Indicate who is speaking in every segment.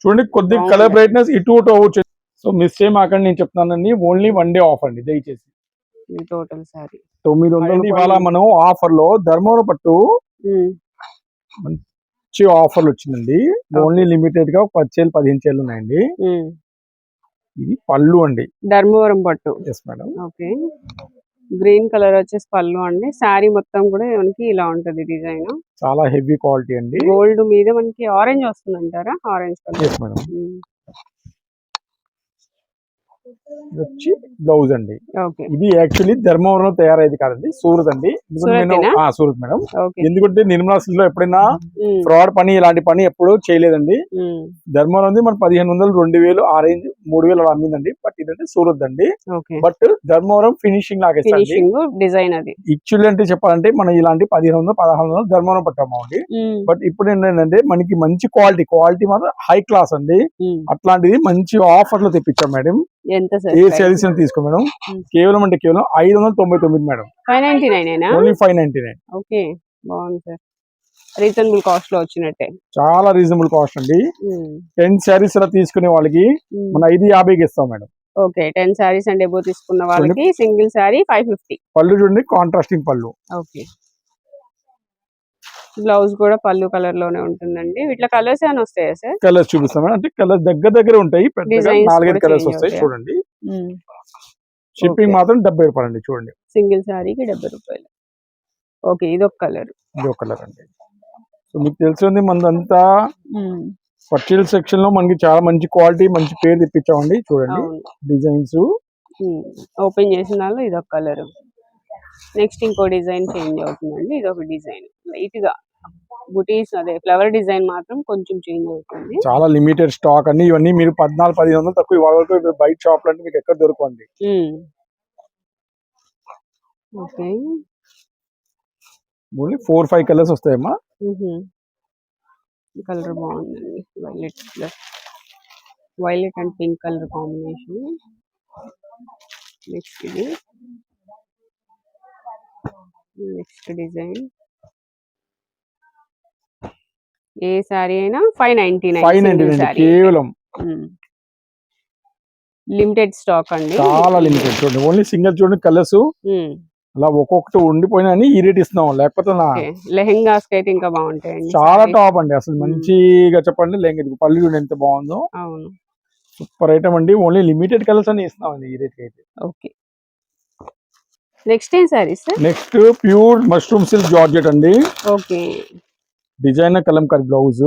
Speaker 1: చూడండి కొద్దిగా
Speaker 2: బాగుంది.
Speaker 1: కలర్ బ్రైట్నెస్ ఇటు అవ్వచ్చు సో మిస్ చేయమాకండి నేను చెప్తున్నానండి ఓన్లీ వన్ డే ఆఫ్ అండి దయచేసి.
Speaker 2: టోటల్ సారీ
Speaker 1: తొమ్మిది వందలు ఇవాళ మనం ఆఫర్లో ధర్మవరం పట్టు మంచి ఆఫర్లు వచ్చిందండి. ఓన్లీ లిమిటెడ్గా పది చేలు పదిహేను చేలు ఉన్నాయండి. ఇది పళ్ళు అండి.
Speaker 2: ధర్మవరం పట్టు.
Speaker 1: Yes madam
Speaker 2: okay green colour వచ్చేసి పళ్ళు అండి. శారీ మొత్తం కూడా మనకి ఇలా ఉంటది డిజైన్.
Speaker 1: చాలా హెవీ క్వాలిటీ అండి.
Speaker 2: గోల్డ్ మీద మనకి ఆరెంజ్ వస్తుంది అంటారా ఆరెంజ్ కలర్.
Speaker 1: వచ్చి బ్లౌజ్ అండి. ఇది యాక్చువల్లీ ధర్మవరంలో తయారైంది కాదండి. సూరత్ అండి. నేను- సూరత్ మేడం. ఎందుకంటే నిర్మలా లో ఎప్పుడైనా ఫ్రాడ్ పని ఇలాంటి పని ఎప్పుడూ చేయలేదండి. ధర్మవరం ఉంది మన పదిహేను వందలు రెండు వేలు ఆ రేంజ్ మూడు వేలు అలా అమ్మిందండి. బట్ ఇదంటే సూరత్ అండి. But Dharmavaram finishing
Speaker 2: finishing design అది.
Speaker 1: యాక్చువల్లీ అంటే చెప్పాలంటే మనం ఇలాంటి పదిహేను వందలు పదహారు వందలు ధర్మవరం పట్టామండి బట్ ఇప్పుడు ఏంటంటే మనకి మంచి క్వాలిటీ క్వాలిటీ మాత్రం హై క్లాస్ అండి. అట్లాంటిది మంచి ఆఫర్లో తెప్పించాం మేడం. ఏ శారీస్ తీసుకో మేడం.
Speaker 2: Hmm.
Speaker 1: కేవలం అంటే కేవలం ఐదు వందల తొంభై తొమ్మిది madam.
Speaker 2: Five ninety nine
Speaker 1: only five ninety nine
Speaker 2: okay బాగుంది సార్. రీజనబుల్ కాస్ట్లో వచ్చినట్టే.
Speaker 1: చాలా రీజనబుల్ కాస్ట్ అండి. టెన్ శారీస్ అలా తీసుకునే వాళ్ళకి మన ఐదు యాభైకి ఇస్తాం madam.
Speaker 2: Okay ten saris and above తీసుకున్న వాళ్ళకి సింగిల్ శారీ ఫైవ్ ఫిఫ్టీ
Speaker 1: పళ్ళు చూడండి కాంట్రాస్టింగ్ పళ్ళు.
Speaker 2: ఓకే బ్లౌజ్ కూడా పళ్ళు కలర్లోనే ఉంటుందండి. వీటిలో కలర్స్ ఏమైనా వస్తాయా సార్?
Speaker 1: కలర్స్ చూపిస్తాం అంటే కలర్స్ దగ్గర దగ్గర ఉంటాయి నాలుగైదు కలర్స్ వస్తాయి? చూడండి. షిప్పింగ్. మాత్రం డెబ్బై రూపాయలు అండి చూడండి.
Speaker 2: సింగిల్ శారీకి డెబ్బై రూపాయలు. ఓకే ఇది ఒక కలర్.
Speaker 1: ఇది ఒక కలర్ అండి. సో మీకు తెలిసింది మనదంతా పర్చేల్ సెక్షన్లో మనకి చాలా మంచి క్వాలిటీ మంచి పేరు తెప్పించామండి. చూడండి. డిజైన్స్
Speaker 2: ఓపెన్ చేసిన ఇది ఒక కలర్. నెక్స్ట్ ఇంకో డిజైన్ చేంజ్ అవుతుందండి ఇది ఒక డిజైన్. లైట్గా బుటీస్ అదే ఫ్లవర్ డిజైన్ మాత్రం కొంచెం చేంజ్ అవుతుంది.
Speaker 1: చాలా లిమిటెడ్ స్టాక్ అండి. ఇవన్నీ మీరు పద్నాలుగు పదిహేను వందలు తక్కువ ఇవాళ వరకు బయట షాప్ అంటే మీకు ఎక్కడ దొరకండి
Speaker 2: okay.
Speaker 1: Only four five colours వస్తాయమ్మా.
Speaker 2: Colour బాగుందండి. Violet colour. Violet and pink colour combination. Next ఇది. నెక్స్ట్ డిజైన్ ఏ సారీ అయినా five ninety
Speaker 1: five ninety
Speaker 2: nine
Speaker 1: కేవలం
Speaker 2: లిమిటెడ్ స్టాక్ అండి
Speaker 1: చాలా లిమిటెడ్ చూడండి ఓన్లీ సింగిల్ చూడండి కలర్స్ అలా ఒక్కొక్కటి ఉండిపోయినా అని ఈ రేట్ ఇస్తున్నాం లేకపోతే నా
Speaker 2: లెహెంగాస్ అయితే ఇంకా బాగుంటాయండి
Speaker 1: చాలా టాప్ అండి అసలు మంచిగా చెప్పండి లేక పల్లి పళ్ళు చూడండి ఎంత బాగుందో
Speaker 2: అవును
Speaker 1: సూపర్ ఐటమ్ అండి ఓన్లీ లిమిటెడ్ కలర్స్ అని ఇస్తున్నాం అండి ఈ రేట్ అయితే
Speaker 2: ఓకే నెక్స్ట్ ఏం saris
Speaker 1: next pure mushroom silk georgette అండి.
Speaker 2: ఓకే.
Speaker 1: Designer Kalamkari blouse.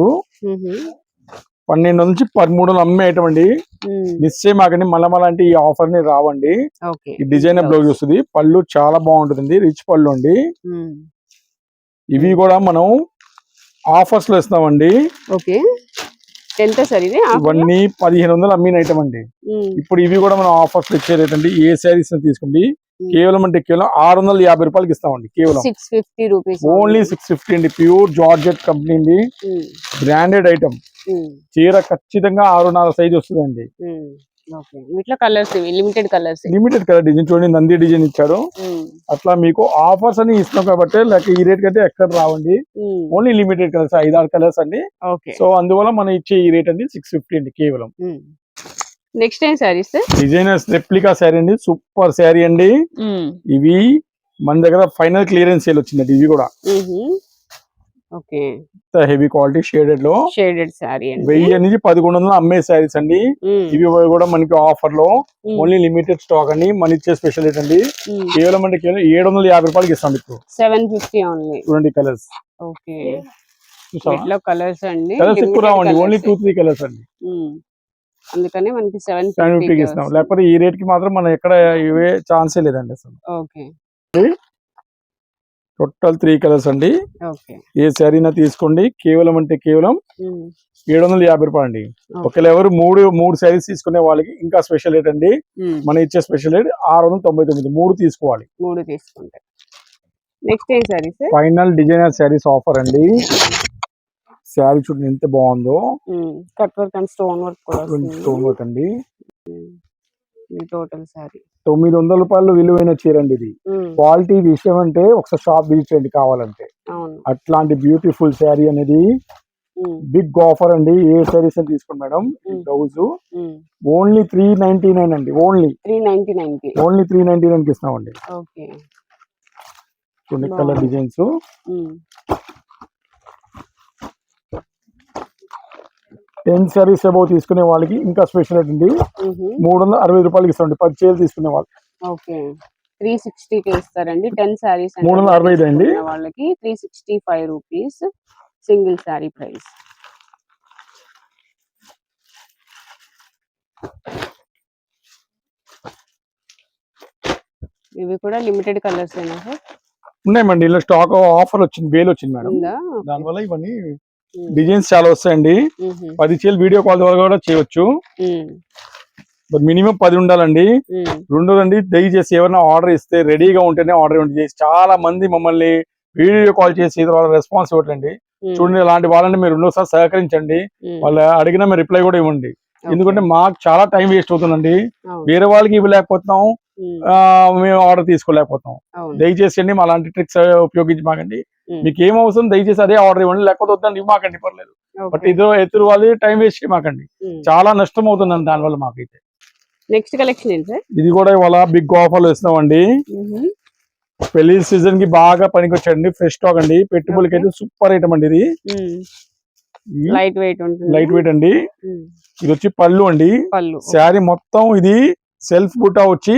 Speaker 1: పన్నెండు నుంచి పదమూడు వందలు అమ్మే ఐటమ్ అండి
Speaker 2: మ్మ్.
Speaker 1: మిస్ చేయమాకండి మళ్ళీ మళ్ళీ అంటే ఈ ఆఫర్ని రావండి ఈ డిజైనర్ బ్లౌజ్ వస్తుంది. పళ్ళు చాలా బాగుంటుంది రిచ్ పళ్ళు అండి. ఇవి కూడా మనం ఆఫర్స్లో ఇస్తామండి
Speaker 2: ఓకే. ఎంత సార్ ఇది?
Speaker 1: ఇవన్నీ పదిహేను వందలు అమ్మిన ఐటమ్ అండి. ఇప్పుడు ఇవి కూడా మనం ఆఫర్స్లో ఇచ్చే రేట్ అండి ఏ శారీస్ తీసుకోండి. కేవలం అంటే కేవలం ఆరు వందల యాభై రూపాయలకి ఇస్తామండి కేవలం.
Speaker 2: Six fifty rupees
Speaker 1: only six fifty అండి pure georgette company. Branded item. చీర ఖచ్చితంగా ఆరున్నర సైజ్ వస్తుందండి.
Speaker 2: వీటిలో colours limited colours
Speaker 1: limited colour design చూడండి నంది డిజైన్ ఇచ్చారు అట్లా మీకు ఆఫర్స్ అని ఇస్తున్నాం కాబట్టి లేక ఈ రేట్ కంటే ఎక్కడ రావండి. ఓన్లీ లిమిటెడ్ కలర్స్ ఐదారు కలర్స్ అండి. సో అందువల్ల మనం ఇచ్చే ఈ రేట్ అండి సిక్స్ ఫిఫ్టీ అండి కేవలం.
Speaker 2: నెక్స్ట్ ఏం సారీస్
Speaker 1: డిజైనర్స్ రెప్లికా శారీ అండి. సూపర్ శారీ అండి. ఇవి మన దగ్గర ఫైనల్ క్లియరెన్స్ సేల్ వచ్చిందండి. ఇవి కూడా.
Speaker 2: ఓకే
Speaker 1: హెవీ క్వాలిటీ షేడెడ్లో.
Speaker 2: షేడెడ్ సారీ అండి.
Speaker 1: వెయ్యి నుంచి పదకొండు వందలు అమ్మే శారీస్ అండి.
Speaker 2: మ్మ్.
Speaker 1: ఇవి కూడా మనకి
Speaker 2: ఆఫర్లో.
Speaker 1: ఓన్లీ లిమిటెడ్ స్టాక్ అండి. మన ఇచ్చే స్పెషల్ రేట్ అండి.
Speaker 2: మ్మ్.
Speaker 1: కేవలం అంటే కేవలం ఏడు వందల యాభై రూపాయలకి ఇస్తాం ఇప్పుడు
Speaker 2: సెవెన్ ఫిఫ్టీ ఓన్లీ
Speaker 1: చూడండి కలర్స్
Speaker 2: ఓకే కలర్స్ అండి.
Speaker 1: కలర్స్ ఎక్కువ రావండి. ఓన్లీ టూ త్రీ కలర్స్ అండి.
Speaker 2: అందుకని మనకి సెవెన్
Speaker 1: ఫిఫ్టీకి ఇస్తాం. లేకపోతే ఈ రేట్కి మాత్రం మనం ఎక్కడ ఇవే ఛాన్సే లేదండి అసలు.
Speaker 2: ఓకే.
Speaker 1: టోటల్ త్రీ కలర్స్ అండి. ఏ శారీనా తీసుకోండి. కేవలం అంటే కేవలం. ఏడు వందల యాభై రూపాయలు అండి. ఒకవేళ ఎవరు మూడు మూడు శారీస్ తీసుకునే వాళ్ళకి ఇంకా స్పెషల్ రేట్ అండి. మనం ఇచ్చే స్పెషల్ రేట్ ఆరు వందల తొంభై తొమ్మిది మూడు తీసుకోవాలి.
Speaker 2: మూడు తీసుకుంటే. నెక్స్ట్ ఏం saris
Speaker 1: final designer saris offer అండి. శారీ చూడండి ఎంత బాగుందో.
Speaker 2: Cut work and stone work
Speaker 1: stone work అండి.
Speaker 2: టోటల్ సారీ
Speaker 1: తొమ్మిది వందల రూపాయలు విలువైన చీర అండి ఇది. క్వాలిటీ విషయం అంటే ఒకసారి షాప్ విజిట్ చేయండి కావాలంటే. అట్లాంటి బ్యూటిఫుల్ శారీ అనేది బిగ్ ఆఫర్ అండి. ఏ సారీస్ అని తీసుకోండి madam. Blouse only three ninety nine అండి. ఓన్లీ.
Speaker 2: త్రీ నైన్టీ నైన్కి
Speaker 1: ఓన్లీ త్రీ నైన్టీ నైన్కి ఇస్తామండి చూడండి
Speaker 2: Wow.
Speaker 1: Colour designs. Ten saris above తీసుకునే వాళ్ళకి ఇంకా స్పెషల్ అండి మూడు వందల అరవై రూపాయలకి ఇస్తామండి పది చీరలు తీసుకునే వాళ్ళు
Speaker 2: ఓకే. త్రీ సిక్స్టీ కి ఇస్తారండి. టెన్ శారీస్
Speaker 1: మూడు వందల అరవై ఐదు అండి.
Speaker 2: వాళ్ళకి three sixty five rupees single sari price ఇవి కూడా లిమిటెడ్ కలర్స్ ఏనా? సార్
Speaker 1: ఉన్నాయండి. ఇలా స్టాక్ ఆఫర్ వచ్చింది బేల్ వచ్చింది మేడం. దానివల్ల ఇవన్నీ డిజైన్స్ చాలా వస్తాయండి. పది చీరలు వీడియో కాల్ ద్వారా కూడా చేయొచ్చు. బట్ మినిమం పది ఉండాలండి. రెండోదండి దయచేసి ఎవరైనా ఆర్డర్ ఇస్తే రెడీగా ఉంటేనే ఆర్డర్ ఇవ్వండి. చేసి చాలా మంది మమ్మల్ని వీడియో కాల్ చేసి తర్వాత రెస్పాన్స్ ఇవ్వట్లండి. చూడండి ఇలాంటి వాళ్ళని మీరు రెండోసారి సహకరించండి. వాళ్ళు అడిగినా మీరు రిప్లై కూడా ఇవ్వండి. ఎందుకంటే మాకు చాలా టైం వేస్ట్ అవుతుందండి. వేరే వాళ్ళకి ఇవ్వలేకపోతున్నాం. మేము. ఆర్డర్ తీసుకోలేకపోతాం దయచేసి అండి మా అలాంటి ట్రిక్స్ ఉపయోగించి మాకండి. మీకు ఏం అవసరం దయచేసి అదే ఆర్డర్ ఇవ్వండి లేకపోతే వద్దండి ఇవ్వమాకండి పర్లేదు. బట్ ఇదో ఎదురు వాళ్ళు టైం వేస్ట్ చేయమాకండి చాలా నష్టం అవుతుందండి దానివల్ల మాకైతే.
Speaker 2: నెక్స్ట్ కలెక్షన్ ఏంటి సార్?
Speaker 1: ఇది కూడా ఇవాళ బిగ్ ఆఫర్లు ఇస్తున్నామండి పెళ్ళి సీజన్కి బాగా పనికొచ్చండి ఫ్రెష్ స్టాక్ అండి. పెట్టుబడికి అయితే సూపర్ ఐటమ్ అండి ఇది.
Speaker 2: లైట్ వెయిట్
Speaker 1: లైట్ వెయిట్ అండి. ఇది వచ్చి పళ్ళు అండి. శారీ మొత్తం ఇది సెల్ఫ్ బుట్టా వచ్చి.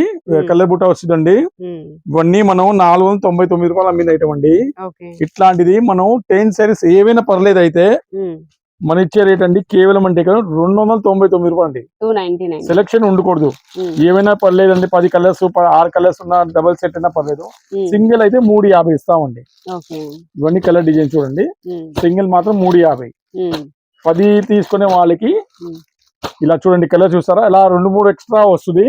Speaker 1: కలర్ బుట్టా వచ్చిందండి. ఇవన్నీ మనం నాలుగు వందల తొంభై తొమ్మిది రూపాయలు అమ్మింది ఐటమ్ అండి ఇట్లాంటిది మనం టెన్ సారీస్ ఏవైనా పర్లేదు అయితే మన ఇచ్చే రేట్ అండి కేవలం అంటే రెండు వందల తొంభై తొమ్మిది రూపాయలు అండి. సెలక్షన్ ఉండకూడదు. ఏమైనా పర్లేదండి పది కలర్స్ ఆరు కలర్స్ ఉన్న డబల్ సెట్ అయినా పర్లేదు. సింగిల్ అయితే మూడు యాభై ఇస్తామండి. ఇవన్నీ కలర్ డిజైన్ చూడండి. సింగిల్ మాత్రం మూడు యాభై. పది తీసుకునే వాళ్ళకి. ఇలా చూడండి కలర్ చూస్తారా? ఇలా రెండు మూడు ఎక్స్ట్రా వస్తుంది.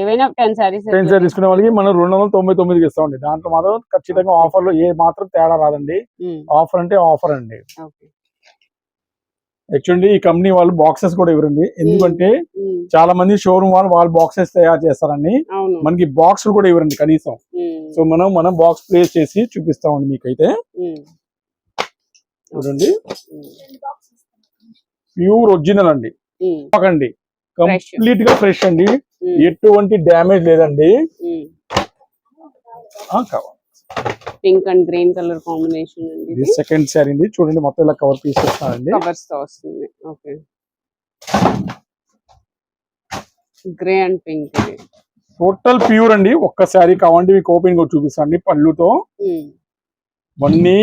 Speaker 2: ఏవైనా టెన్ శారీస్
Speaker 1: టెన్ సార్ తీసుకునే వాళ్ళకి మనం రెండు వందల తొంభై తొమ్మిదికి ఇస్తామండి. దాంట్లో మాత్రం ఖచ్చితంగా ఆఫర్లో ఏ మాత్రం తేడా రాదండి. ఆఫర్ అంటే ఆఫర్ అండి. యాక్చువల్లీ ఈ కంపెనీ వాళ్ళు బాక్సెస్ కూడా ఇవ్వరండి. ఎందుకంటే చాలా మంది షోరూమ్ వాళ్ళు వాళ్ళు బాక్సెస్ తయారు చేస్తారండి మనకి బాక్స్ కూడా ఇవ్వరండి కనీసం. సో మనం మనం బాక్స్ ప్లేస్ చేసి చూపిస్తామండి మీకైతే. చూడండి. ప్యూర్ ఒరిజినల్ అండి. అండి కంప్లీట్గా ఫ్రెష్ అండి. ఎటువంటి డ్యామేజ్ లేదండి.
Speaker 2: Pink and green colour combination అండి
Speaker 1: ఇది సెకండ్ శారీ అండి. చూడండి మొత్తం ఇలా కవర్ పీస్ ఇస్తానండి
Speaker 2: కవర్స్తో వస్తుంది. Okay grey and. Pink
Speaker 1: total pure అండి. ఒక్క శారీ కావాలంటే మీకు ఓపెన్ కూడా చూపిస్తాండి పళ్ళుతో. ఇవన్నీ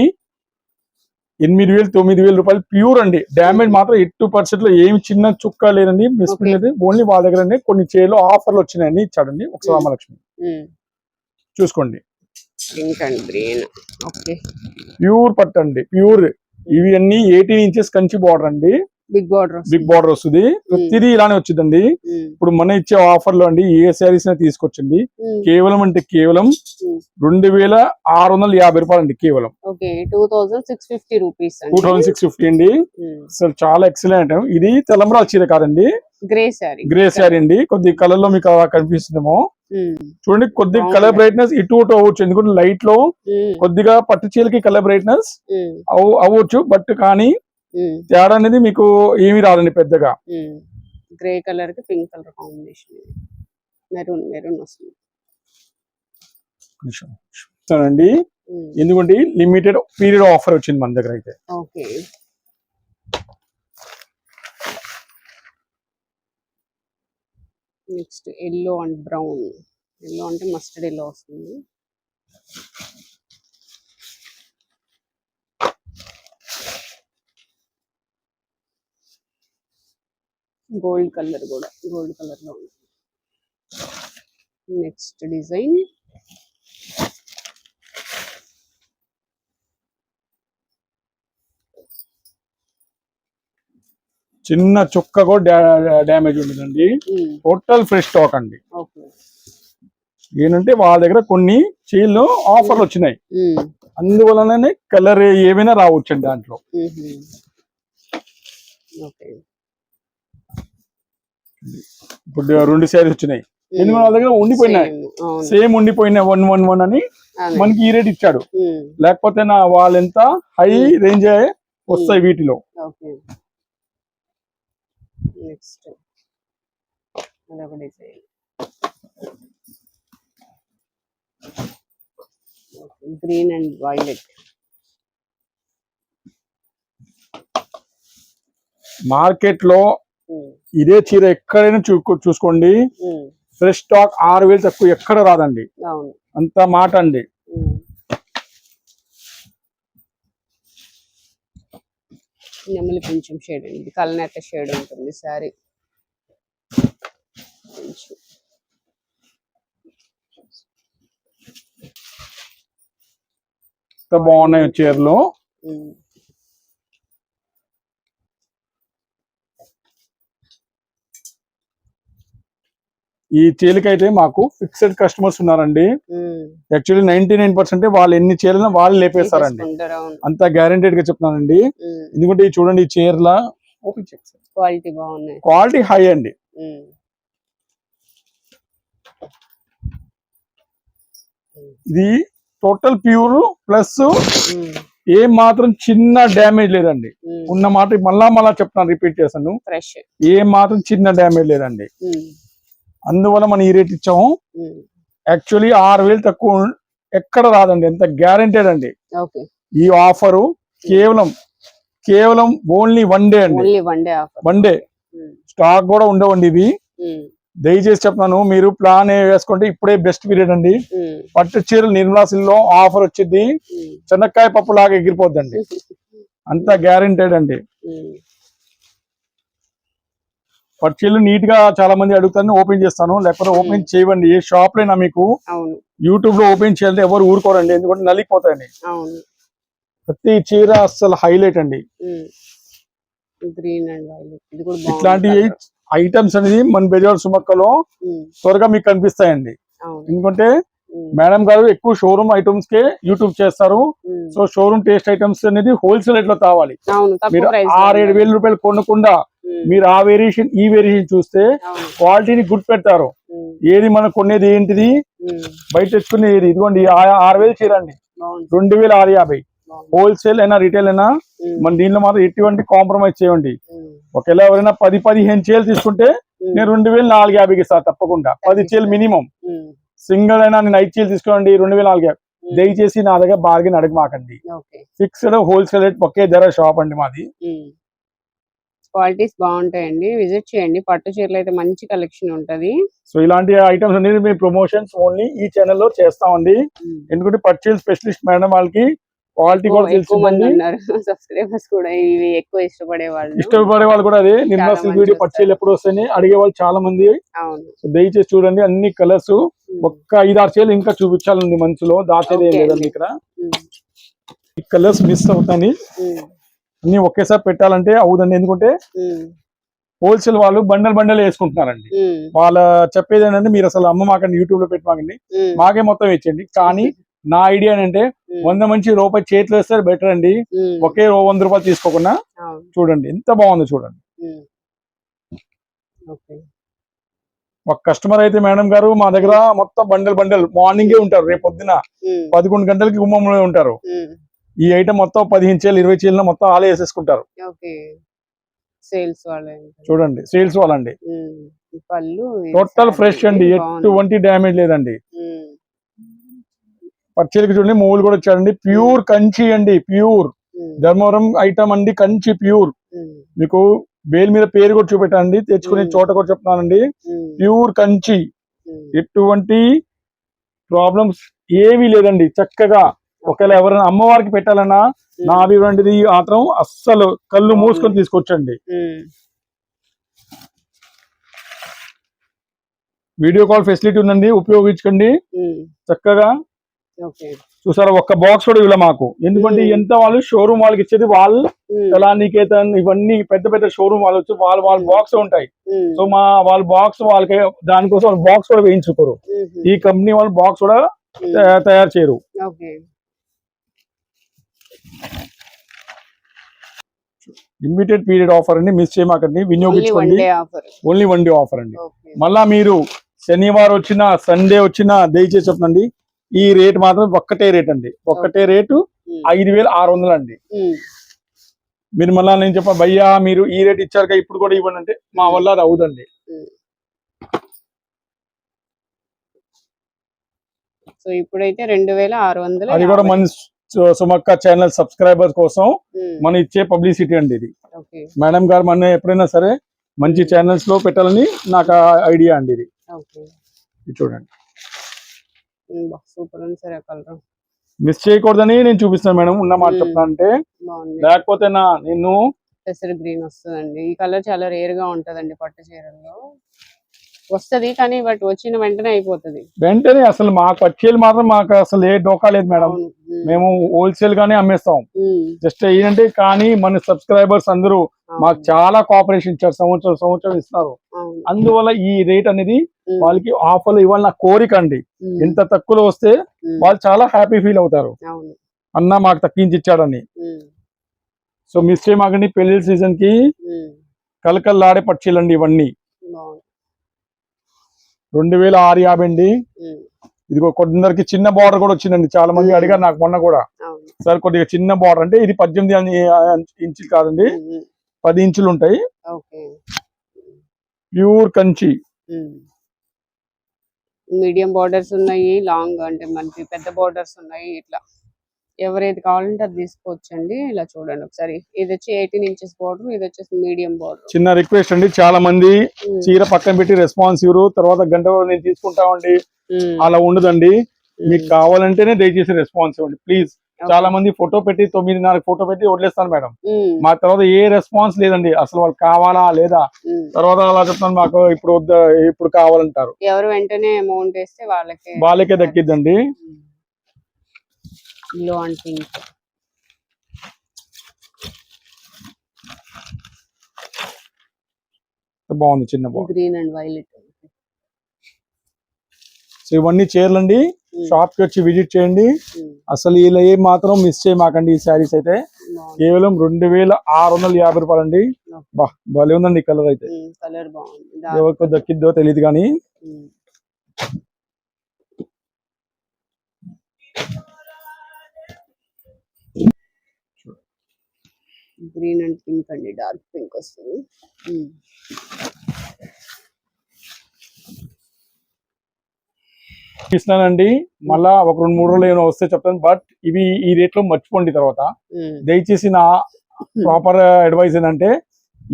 Speaker 1: ఎనిమిది వేలు తొమ్మిది వేల రూపాయలు ప్యూర్ అండి. డ్యామేజ్ మాత్రం ఎట్టు పర్సెంట్లో ఏమి చిన్న చుక్క లేదండి. మిస్. లేదు ఓన్లీ వాళ్ళ దగ్గర కొన్ని చేలో ఆఫర్లు వచ్చినాయని ఇచ్చాడండి. ఒక. రామలక్ష్మి చూసుకోండి.
Speaker 2: Pink and green. Okay.
Speaker 1: Pure పట్టు అండి. ప్యూర్. ఇవి అన్ని ఎయిటీన్ ఇంచెస్ కంచి బార్డర్ అండి.
Speaker 2: బిగ్ బార్డర్
Speaker 1: బిగ్ బార్డర్ వస్తుంది. ప్రతిదీ ఇలానే వచ్చిందండి. ఇప్పుడు మన ఇచ్చే ఆఫర్లో అండి ఏ శారీస్ తీసుకొచ్చింది కేవలం అంటే కేవలం. రెండు వేల ఆరు వందల యాభై రూపాయలు అండి కేవలం.
Speaker 2: Two thousand six fifty rupees
Speaker 1: two thousand six fifty అండి. అసలు చాలా ఎక్సలెంట్ ఇది తెలంబరాల చీర కాదండి.
Speaker 2: గ్రే శారీ
Speaker 1: గ్రే శారీ అండి. కొద్ది కలర్లో మీకు అలా కనిపిస్తుందేమో. చూడండి కొద్ది. కలర్ బ్రైట్నెస్ ఇటు ఇటు అవ్వచ్చు. ఎందుకంటే లైట్లో కొద్దిగా పట్టు చీరకి కలర్ బ్రైట్నెస్ అవ్వచ్చు. బట్ కానీ తేడా అనేది మీకు ఏమీ రాదండి పెద్దగా.
Speaker 2: గ్రే కలర్కి pink colour combination maroon maroon వస్తుంది.
Speaker 1: చూడండి ఎందుకంటే లిమిటెడ్ పీరియడ్ ఆఫర్ వచ్చింది మన దగ్గర అయితే.
Speaker 2: Okay. Next yellow and brown. Yellow అంటే మస్టర్డ్ ఎల్లో వస్తుంది. గోల్డ్ కలర్ కూడా గోల్డ్ కలర్లో ఉంది. నెక్స్ట్ డిజైన్.
Speaker 1: చిన్న చుక్క కూడా డ్యామేజ్ ఉండదండి టోటల్ ఫ్రెష్ స్టాక్ అండి. ఏంటంటే వాళ్ళ దగ్గర కొన్ని చీరలు ఆఫర్లు వచ్చినాయి. అందువలననే కలర్ ఏమైనా రావచ్చండి దాంట్లో.
Speaker 2: ఓకే.
Speaker 1: ఇప్పుడు రెండు శారీస్ వచ్చినాయి. ఎందుకంటే వాళ్ళ దగ్గర ఉండిపోయినాయి. సేమ్ ఉండిపోయినాయి వన్ వన్ వన్ అని. మనకి ఈ రేట్ ఇచ్చాడు. లేకపోతే నా వాళ్ళు ఎంత హై రేంజ్ వస్తాయి వీటిలో.
Speaker 2: గ్రీన్ అండ్ వైలెట్
Speaker 1: మార్కెట్లో ఇదే చీర ఎక్కడైనా చూ చూసుకోండి. ఫ్రెష్ స్టాక్ ఆరు వేలు తక్కువ ఎక్కడ రాదండి. అంత మాట అండి.
Speaker 2: నెమలి కొంచెం షేడ్ అండి కలనేత షేడ్ ఉంటుంది సారీ.
Speaker 1: బాగున్నాయి చీరలు. ఈ చీరకైతే మాకు ఫిక్స్డ్ కస్టమర్స్ ఉన్నారండి. యాక్చువల్లీ నైన్టీ నైన్ పర్సెంట్ వాళ్ళు ఎన్ని చీరలు వాళ్ళు లేపేస్తారండి అంత గ్యారంటెడ్గా చెప్తున్నానండి. ఎందుకంటే ఈ చూడండి ఈ చీరల
Speaker 2: క్వాలిటీ బాగున్నాయి
Speaker 1: క్వాలిటీ హై అండి. ఇది టోటల్ ప్యూర్ ప్లస్. ఏ మాత్రం చిన్న డ్యామేజ్ లేదండి. ఉన్న మాట మళ్ళా మళ్ళా చెప్తాను రిపీట్ చేస్తాను ఏ మాత్రం చిన్న డ్యామేజ్ లేదండి. అందువల్ల మనం ఈ రేట్ ఇచ్చాము. యాక్చువల్లీ ఆరు వేలు తక్కువ ఎక్కడ రాదండి ఎంత గ్యారంటెడ్ అండి. ఈ ఆఫరు కేవలం కేవలం ఓన్లీ వన్ డే అండి.
Speaker 2: వన్ డే
Speaker 1: స్టాక్ కూడా ఉండవండి ఇది దయచేసి చెప్తున్నాను మీరు ప్లాన్ వేసుకుంటే ఇప్పుడే బెస్ట్ పీరియడ్ అండి. పట్టు చీరలు నిర్మలా సిల్లో ఆఫర్ వచ్చింది చెనక్కాయ పప్పు లాగా ఎగిరిపోద్దండి. అంత గ్యారెంటెడ్ అండి. పట్టు చీరలు నీట్గా చాలా మంది అడుగుతారని ఓపెన్ చేస్తాను. లేకపోతే ఓపెన్ చేయవండి ఏ షాప్ లైనా మీకు యూట్యూబ్లో ఓపెన్ చేయాలంటే ఎవరు ఊరుకోరండి. ఎందుకంటే నలిగిపోతాయండి. ప్రతి చీర అస్సలు హైలైట్ అండి. ఇట్లాంటి. ఐటమ్స్ అనేది మన బెజవాడ సుమక్కలో త్వరగా మీకు కనిపిస్తాయండి. ఎందుకంటే మేడం గారు ఎక్కువ షోరూమ్ ఐటమ్స్ కే యూట్యూబ్ చేస్తారు. సో షోరూమ్ టేస్ట్ ఐటమ్స్ అనేది హోల్సేల్ రేట్లో కావాలి మీరు
Speaker 2: ప్రైస్
Speaker 1: ఆరేడు వేల రూపాయలు కొనకుండా మీరు ఆ వేరియేషన్ ఈ వేరియేషన్ చూస్తే క్వాలిటీని గుడ్ పెడతారు ఏది మనం కొనేది ఏంటిది? బయట తెచ్చుకునేది ఏది? ఇదిగోండి ఆరు వేలు చీరండి. రెండు వేల ఆరు యాభై. హోల్సేల్ అయినా రీటైల్ అయినా మన దీనిలో మాత్రం ఎటువంటి కాంప్రమైజ్ చేయండి ఒకవేళ ఎవరైనా పది పదిహేను చీరలు తీసుకుంటే నేను రెండు వేలు నాలుగు యాభైకి ఇస్తాను తప్పకుండా. పది చీరలు మినిమం. సింగిల్ అయినా నేను ఐదు చీరలు తీసుకోండి రెండు వేల నాలుగు యాభై. దయచేసి నా దగ్గర బార్గెన్ అడగమాకండి. ఫిక్స్డ్ హోల్సేల్ రేట్ ఒకే ధర షాప్ అండి మాది.
Speaker 2: క్వాలిటీస్ బాగుంటాయండి. విజిట్ చేయండి. పట్టు చీరలు అయితే మంచి కలెక్షన్ ఉంటది.
Speaker 1: సో ఇలాంటి ఐటమ్స్ అనేది మేము ప్రమోషన్స్ ఓన్లీ ఈ ఛానల్లో చేస్తామండి.
Speaker 2: ఉమ్.
Speaker 1: ఎందుకంటే పర్చేల్ స్పెషలిస్ట్ మేడం వాళ్ళకి క్వాలిటీ కూడా
Speaker 2: మంది ఉన్నారు. సబ్స్క్రైబర్స్ కూడా ఇవి ఎక్కువ ఇష్టపడే వాళ్ళు.
Speaker 1: ఇష్టపడే వాళ్ళు కూడా అదే.
Speaker 2: మంది
Speaker 1: వీడియో. పర్చేలు ఎప్పుడు వస్తాయని అడిగే వాళ్ళు చాలా మంది. సో దయచేసి చూడండి. అన్ని కలర్స్. ఒక్క ఐదు ఆరు చీరలు ఇంకా చూపించాలండి మనసులో. దాచేది ఏం లేదండి. ఇక్కడ. ఈ కలర్స్ మిస్ అవుతాయి. అన్ని ఒకేసారి పెట్టాలంటే అవుదండి. ఎందుకంటే హోల్సేల్ వాళ్ళు బండల్ బండల్ వేసుకుంటున్నారండి. వాళ్ళ చెప్పేది ఏంటంటే మీరు అసలు అమ్మ మాకండి యూట్యూబ్లో పెట్టమాకండి.
Speaker 2: ఉమ్,
Speaker 1: మాకే మొత్తం ఇచ్చండి కానీ నా ఐడియా ఏంటంటే వంద మంచి రూపాయి చేతిలో వేస్తే బెటర్ అండి. ఒకే వంద రూపాయలు తీసుకోకుండా చూడండి. ఎంత బాగుందో చూడండి. ఒక కస్టమర్ అయితే మేడం గారు మా దగ్గర మొత్తం బండల్ బండల్ మార్నింగే ఉంటారు. రేపు పొద్దున పదకొండు గంటలకి గుమ్మంలో ఉంటారు. ఈ ఐటమ్ మొత్తం పదిహేను చీరలు ఇరవై చీరలు మొత్తం ఆలే వేసేసుకుంటారు. చూడండి సేల్స్ వాళ్ళండి. టోటల్ ఫ్రెష్ అండి. ఎటువంటి డ్యామేజ్ లేదండి. పచ్చడికి చూడండి మూలు కూడా వచ్చారండి ప్యూర్ కంచి అండి ప్యూర్ ధర్మవరం ఐటమ్ అండి కంచి ప్యూర్ మీకు బేల్ మీద పేరు కూడా చూపెట్టండి తెచ్చుకునే. చోట కూడా చెప్తున్నానండి. ప్యూర్ కంచి. ఎటువంటి ప్రాబ్లమ్స్ ఏమీ లేదండి చక్కగా. ఒకవేళ ఎవరైనా అమ్మవారికి పెట్టాలన్నా నా అభివంటిది మాత్రం అస్సలు కళ్ళు. మూసుకొని తీసుకొచ్చండి. వీడియో కాల్ ఫెసిలిటీ ఉందండి ఉపయోగించుకోండి. చక్కగా చూసారా ఒక్క బాక్స్ కూడా ఇలా మాకు. ఎందుకంటే. ఎంత వాళ్ళు షోరూమ్ వాళ్ళకి ఇచ్చేది వాళ్ళు ఎలా నికేతన్ ఇవన్నీ పెద్ద పెద్ద షోరూమ్ వాళ్ళు వచ్చి వాళ్ళ వాళ్ళ. బాక్స్ ఉంటాయి. సో మా వాళ్ళ బాక్స్ వాళ్ళకి దానికోసం వాళ్ళు బాక్స్ కూడా వేయించుకోరు. ఈ కంపెనీ వాళ్ళు బాక్స్ కూడా తయారు చేయరు. లిమిటెడ్ పీరియడ్ ఆఫర్ అండి మిస్ చేయమాకండి వినియోగించుకోండి. ఓన్లీ వన్ డే ఆఫర్ అండి. మళ్ళా మీరు శనివారం వచ్చినా సండే వచ్చినా దయచేసి చెప్పండి ఈ రేట్ మాత్రం ఒక్కటే రేట్ అండి. ఒక్కటే రేటు
Speaker 2: ఉమ్,
Speaker 1: ఐదు వేల ఆరు వందలు అండి.
Speaker 2: ఉమ్,
Speaker 1: మీరు మళ్ళా నేను చెప్పా భయ్యా మీరు ఈ రేట్ ఇచ్చారు కదా, ఇప్పుడు కూడా ఇవ్వండి అంటే మా వల్ల అది అవుదండి.
Speaker 2: సో ఇప్పుడైతే రెండు వేల ఆరు వందల
Speaker 1: అది కూడా సు- సుమక్క ఛానల్ సబ్స్క్రైబర్స్ కోసం మనం ఇచ్చే పబ్లిసిటీ అండి ఇది. మేడం గారు మన ఎప్పుడైనా సరే మంచి ఛానల్స్లో పెట్టాలని నాకు ఐడియా అండి ఇది. చూడండి. మిస్ చేయకూడదని నేను చూపిస్తాను మేడం. ఉన్న మాట. చెప్తా అంటే లేకపోతే నా నేను
Speaker 2: పెసర గ్రీన్ వస్తుందండి. ఈ కలర్ చాలా రేర్గా ఉంటదండి పట్టు చీరల్లో. వస్తది కానీ బట్ వచ్చిన వెంటనే అయిపోతది
Speaker 1: వెంటనే అసలు మాకు వచ్చేది మాత్రం మాకు అసలు ఏ డోకా లేదు మేడం. మేము హోల్సేల్ గానే అమ్మేస్తాం. జస్ట్ ఏంటంటే కానీ మన సబ్స్క్రైబర్స్ అందరూ. మాకు చాలా కోఆపరేషన్ ఇచ్చారు సంవత్సరం సంవత్సరం ఇస్తున్నారు. అందువల్ల ఈ రేట్ అనేది. వాళ్ళకి ఆఫర్లు ఇవ్వాలి నా కోరిక అండి. ఎంత తక్కువలో వస్తే. వాళ్ళు చాలా హ్యాపీ ఫీల్ అవుతారు అన్న మాకు తగ్గించి ఇచ్చాడని. సో మిస్ చేయమాకండి పెళ్ళి
Speaker 2: సీజన్కి.
Speaker 1: కలకల్లాడే పక్షులండి ఇవన్నీ రెండు వేల ఆరు యాభై అండి. ఇదిగో కొందరికి చిన్న బార్డర్ కూడా వచ్చిందండి. చాలా మంది. అడిగారు నాకు మొన్న కూడా. సార్ కొద్దిగా చిన్న బార్డర్ అంటే ఇది పద్దెనిమిది ఇంచులు కాదండి. పది ఇంచులు ఉంటాయి. ప్యూర్ కంచి.
Speaker 2: మీడియం బార్డర్స్ ఉన్నాయి లాంగ్ అంటే మనకి పెద్ద బార్డర్స్ ఉన్నాయి ఇట్లా. ఎవరేది కావాలంటే అది తీసుకోవచ్చండి. ఇలా చూడండి ఒకసారి. ఇది వచ్చి ఎయిటీన్ ఇంచెస్ బార్డర్ ఇది వచ్చేసి మీడియం బార్డర్.
Speaker 1: చిన్న రిక్వెస్ట్ అండి చాలా మంది చీర పక్కన పెట్టి రెస్పాన్స్ ఇవ్వరు. తర్వాత గంట నేను తీసుకుంటామండి. అలా ఉండదండి. మీకు కావాలంటేనే దయచేసి రెస్పాన్స్ ఇవ్వండి ప్లీజ్. చాలా మంది ఫోటో పెట్టి తొమ్మిదిన్నర ఫోటో పెట్టి వదిలేస్తాను మేడం. మా తర్వాత ఏ రెస్పాన్స్ లేదండి. అసలు వాళ్ళు కావాలా లేదా? తర్వాత అలా చెప్తాను మాకు ఇప్పుడు ఇప్పుడు కావాలంటారు.
Speaker 2: ఎవరు వెంటనే అమౌంట్ వేస్తే వాళ్ళకి
Speaker 1: వాళ్ళకే దక్కిద్దండి.
Speaker 2: లో అండ్ పింక్
Speaker 1: బాగుంది చిన్న
Speaker 2: గ్రీన్ అండ్ వైలెట్.
Speaker 1: సో ఇవన్నీ చీరలండి. షాప్కి వచ్చి విజిట్ చేయండి. అసలు ఇలా ఏ మాత్రం మిస్ చేయమాకండి ఈ శారీస్ అయితే. కేవలం రెండు వేల ఆరు వందల యాభై రూపాయలు అండి. బా భలే ఉందండి ఈ కలర్ అయితే. ఎవరికి దక్కిద్దో తెలియదు కానీ.
Speaker 2: గ్రీన్ అండ్ పింక్ అండి డార్క్ పింక్ వస్తుంది ఉమ్.
Speaker 1: ఇస్తున్నానండి మళ్ళా ఒక రెండు మూడు రోజులు ఏమైనా వస్తే చెప్తాను బట్ ఇవి ఈ రేట్లో మర్చిపోండి తర్వాత. దయచేసి నా ప్రాపర్ అడ్వైస్ ఏంటంటే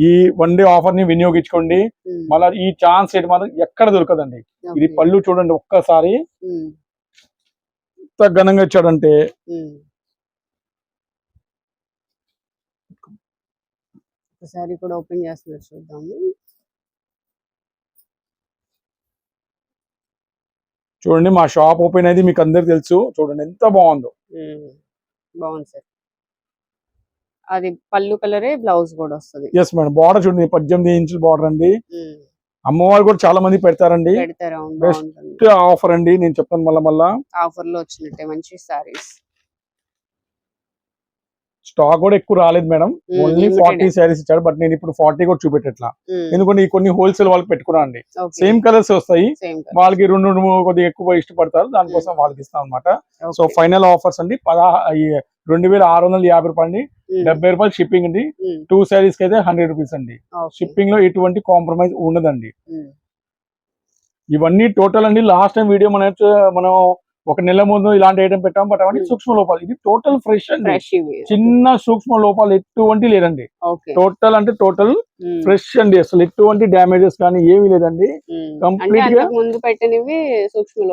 Speaker 1: ఈ వన్ డే ఆఫర్ని వినియోగించుకోండి. మళ్ళీ ఈ ఛాన్స్ ఏంటి మాత్రం ఎక్కడ దొరకదండి ఇది. పళ్ళు చూడండి ఒక్కసారి. ఎంత ఘనంగా ఇచ్చాడంటే
Speaker 2: ఉమ్. ఒకసారి కూడా ఓపెన్ చేస్తున్నారు చూద్దాము.
Speaker 1: చూడండి మా షాప్ ఓపెన్ అయితే మీకు అందరికి తెలుసు. చూడండి ఎంత బాగుందో.
Speaker 2: బాగుంది సార్. అది పళ్ళు కలరే బ్లౌజ్ కూడా వస్తుంది.
Speaker 1: ఎస్ మేడం బార్డర్ చూడండి పద్దెనిమిది ఇంచుల బార్డర్ అండి. అమ్మవారు కూడా చాలా మంది పెడతారండి.
Speaker 2: బాగుంటుంది.
Speaker 1: ఆఫర్ అండి నేను చెప్తాను మళ్ళా మళ్ళా.
Speaker 2: ఆఫర్లో వచ్చినట్టే మంచి సారీస్
Speaker 1: స్టాక్ కూడా ఎక్కువ రాలేదు మేడం. ఓన్లీ. ఫార్టీ శారీస్ ఇచ్చాడు బట్ నేను ఇప్పుడు ఫార్టీ కూడా చూపెట్టట్లా. ఎందుకంటే ఈ కొన్ని హోల్సేల్ వాళ్ళకి పెట్టుకున్నా అండి. సేమ్ కలర్స్ వస్తాయి. వాళ్ళకి రెండు రెండు కొద్దిగా ఎక్కువ ఇష్టపడతారు దానికోసం వాళ్ళకి ఇస్తాం అనమాట సో ఫైనల్ ఆఫర్స్ అండి. పదా రెండు వేల ఆరు వందల యాభై రూపాయలు అండి. డెబ్బై రూపాయలు షిప్పింగ్ అండి. టూ శారీస్కి అయితే హండ్రెడ్ రూపీస్ అండి. షిప్పింగ్లో ఎటువంటి కాంప్రమైజ్ ఉండదండి. ఇవన్నీ టోటల్ అండి. లాస్ట్ టైం వీడియో మన మనం ఒక నెల ముందు ఇలాంటి ఐటమ్ పెట్టాం బట్ అవన్నీ
Speaker 2: Hmm.
Speaker 1: సూక్ష్మ లోపాలు. ఇది టోటల్ ఫ్రెష్ అండి. చిన్న సూక్ష్మ లోపాలు ఎటువంటి లేదండి. టోటల్ అంటే టోటల్ ఫ్రెష్ అండి. అసలు ఎటువంటి డ్యామేజెస్ కానీ ఏమీ లేదండి.
Speaker 2: అంటే
Speaker 1: complete గా-
Speaker 2: ముందు పెట్టినవి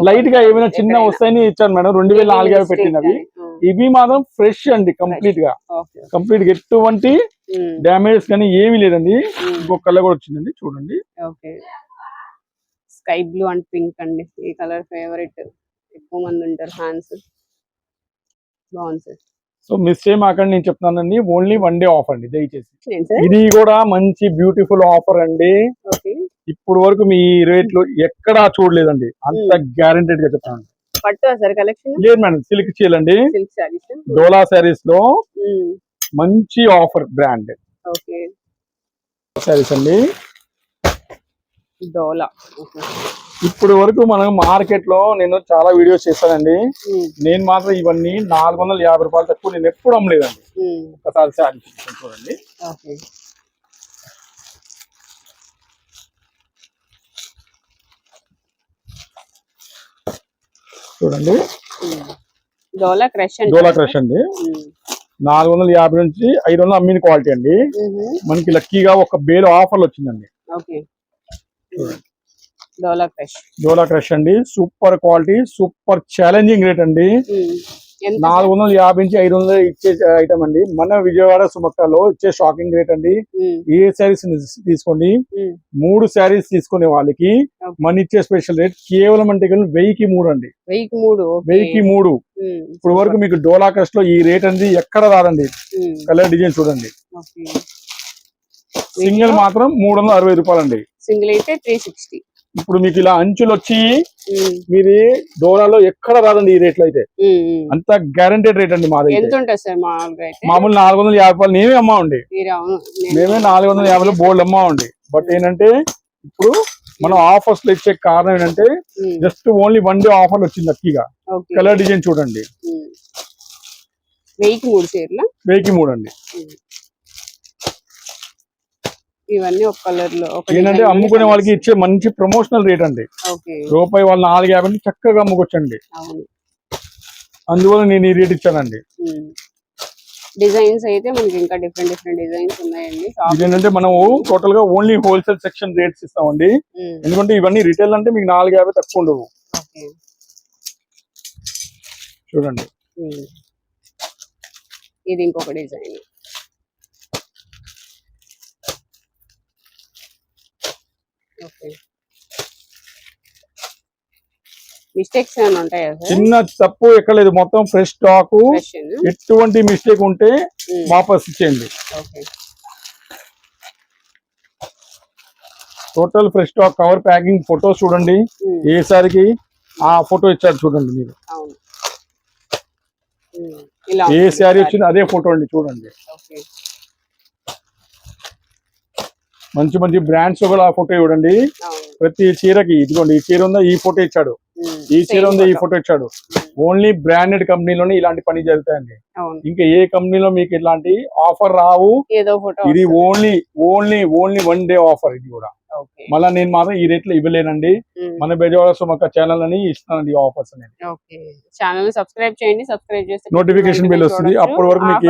Speaker 1: లైట్గా ఏమైనా చిన్న. వస్తాయని ఇచ్చాను మేడం. రెండు వేల నాలుగు పెట్టినవి. ఇవి మాత్రం ఫ్రెష్ అండి కంప్లీట్గా. కంప్లీట్గా ఎటువంటి డ్యామేజెస్ కానీ ఏమీ లేదండి. ఇంకొక కలర్ కూడా వచ్చిందండి చూడండి.
Speaker 2: Okay sky blue and pink అండి. ఈ కలర్ ఫేవరెట్ ఎక్కువ మంది ఉంటారు ఫ్యాన్స్. బాగుంది సార్.
Speaker 1: సో మిస్ చేయమాకండి నేను చెప్తున్నానండి ఓన్లీ వన్ డే ఆఫ్ అండి దయచేసి. ఇది కూడా మంచి బ్యూటిఫుల్ ఆఫర్ అండి. ఇప్పుడు వరకు మీ రేట్లో ఎక్కడా చూడలేదండి. అంత గ్యారంటెడ్గా చెప్తాను లేదు madam silk
Speaker 2: silk saris
Speaker 1: Dola శారీస్లో మంచి ఆఫర్ బ్రాండ్. శారీస్ అండి.
Speaker 2: డోలా.
Speaker 1: ఇప్పుడు వరకు మనం మార్కెట్లో నేను చాలా వీడియోస్ చేస్తానండి. నేను మాత్రం ఇవన్నీ నాలుగు వందల యాభై రూపాయలు తక్కువ నేను ఎప్పుడు అమ్మలేదండి. ఒకసారి శారీ చూడండి. చూడండి.
Speaker 2: డోలా క్రష్ అండి.
Speaker 1: డోలా క్రష్ అండి. నాలుగు వందల యాభై నుంచి ఐదు వందలు అమ్మిన క్వాలిటీ అండి. మనకి లక్కీగా ఒక బేలు ఆఫర్లు వచ్చిందండి.
Speaker 2: డోలా క్రష్.
Speaker 1: డోలా క్రష్ అండి. Super quality super challenging rate అండి. నాలుగు వందల యాభై నుంచి ఐదు వందలు ఇచ్చే ఐటమ్ అండి. మన విజయవాడ సుమక్కలో ఇచ్చే షాకింగ్ రేట్ అండి. ఏ శారీస్ తీసుకోండి? మూడు శారీస్ తీసుకునే వాళ్ళకి. మన ఇచ్చే స్పెషల్ రేట్ కేవలం అంటే వెయ్యికి మూడు అండి.
Speaker 2: వెయ్యికి మూడు.
Speaker 1: వెయ్యికి మూడు. ఇప్పుడు వరకు మీకు డోలా క్రష్లో ఈ రేట్ అనేది ఎక్కడ రాదండి. కలర్ డిజైన్ చూడండి. సింగిల్ మాత్రం మూడు వందల అరవై రూపాయలు అండి
Speaker 2: సింగిల్ అయితే త్రీ సిక్స్టీ.
Speaker 1: ఇప్పుడు మీకు ఇలా అంచులు వచ్చి మీది డోలాలో ఎక్కడ రాదండి ఈ రేట్లో అయితే? అంత గ్యారంటెడ్ రేట్ అండి మాది
Speaker 2: ఎంత ఉంటుంది సార్
Speaker 1: మామూలు నాలుగు వందల యాభై రూపాయలు నేనే అమ్మా ఉండి
Speaker 2: మీరు
Speaker 1: మేమే నాలుగు వందల యాభైలో బోల్డ్ అమ్మా ఉండి బట్ ఏంటంటే ఇప్పుడు మనం ఆఫర్స్లో ఇచ్చే కారణం ఏంటంటే just only one day offer వచ్చింది లక్కీగా
Speaker 2: ఓకే.
Speaker 1: కలర్ డిజైన్ చూడండి.
Speaker 2: ఉమ్. వెయ్యికి మూడు
Speaker 1: వెయ్యికి మూడు అండి.
Speaker 2: ఇవన్నీ ఒక కలర్లో
Speaker 1: ఏంటంటే అమ్ముకునే వాళ్ళకి ఇచ్చే మంచి ప్రమోషనల్ రేట్ అండి. రూపాయి వాళ్ళు నాలుగు యాభై చక్కగా అమ్ముకోవచ్చండి. అందువల్ల నేను ఈ రేట్ ఇచ్చానండి.
Speaker 2: డిజైన్స్ అయితే మనకి ఇంకా డిఫరెంట్ డిఫరెంట్ డిజైన్స్ ఉన్నాయండి.
Speaker 1: ఇదేంటంటే మనం టోటల్గా ఓన్లీ హోల్సేల్ సెక్షన్ రేట్స్ ఇస్తామండి. ఎందుకంటే ఇవన్నీ రిటైల్ అంటే మీకు నాలుగు యాభై తక్కువ ఉండవు. చూడండి.
Speaker 2: ఇది ఇంకొక డిజైన్. ఓకే. మిస్టేక్స్ ఏమైనా ఉంటాయా సార్?
Speaker 1: చిన్న తప్పు ఎక్కలేదు మొత్తం ఫ్రెష్ స్టాక్. ఎటువంటి మిస్టేక్ ఉంటే వాపస్ ఇచ్చేయండి. Total fresh stock cover packing photos చూడండి. ఏ సారికి ఆ ఫోటో ఇచ్చారు చూడండి మీరు. ఏ శారీ. వచ్చింది అదే ఫోటో అండి చూడండి. మంచి మంచి బ్రాండ్స్ కూడా ఆ ఫోటో చూడండి.
Speaker 2: అవును.
Speaker 1: ప్రతి చీరకి ఇదిగోండి ఈ చీర ఉందా? ఈ ఫోటో ఇచ్చాడు. ఈ చీర ఉందా? ఈ. ఫోటో ఇచ్చాడు. ఓన్లీ బ్రాండెడ్ కంపెనీలోనే ఇలాంటి పని జరుగుతాయండి. ఇంకా ఏ కంపెనీలో మీకు ఇలాంటి ఆఫర్ రావు?
Speaker 2: ఏదో ఫోటో
Speaker 1: ఇది only only only one day offer ఇది కూడా. మళ్ళా నేను మాత్రం ఈ రేట్లో ఇవ్వలేనండి.
Speaker 2: ఉమ్,
Speaker 1: మన బెజవాడ సుమక్క ఛానల్ అని ఇస్తానండి ఈ ఆఫర్స్ అనేది.
Speaker 2: ఛానల్ సబ్స్క్రైబ్ చేయండి. సబ్స్క్రైబ్ చేస్తే
Speaker 1: Notification bell వస్తుంది. అప్పటి వరకు మీకు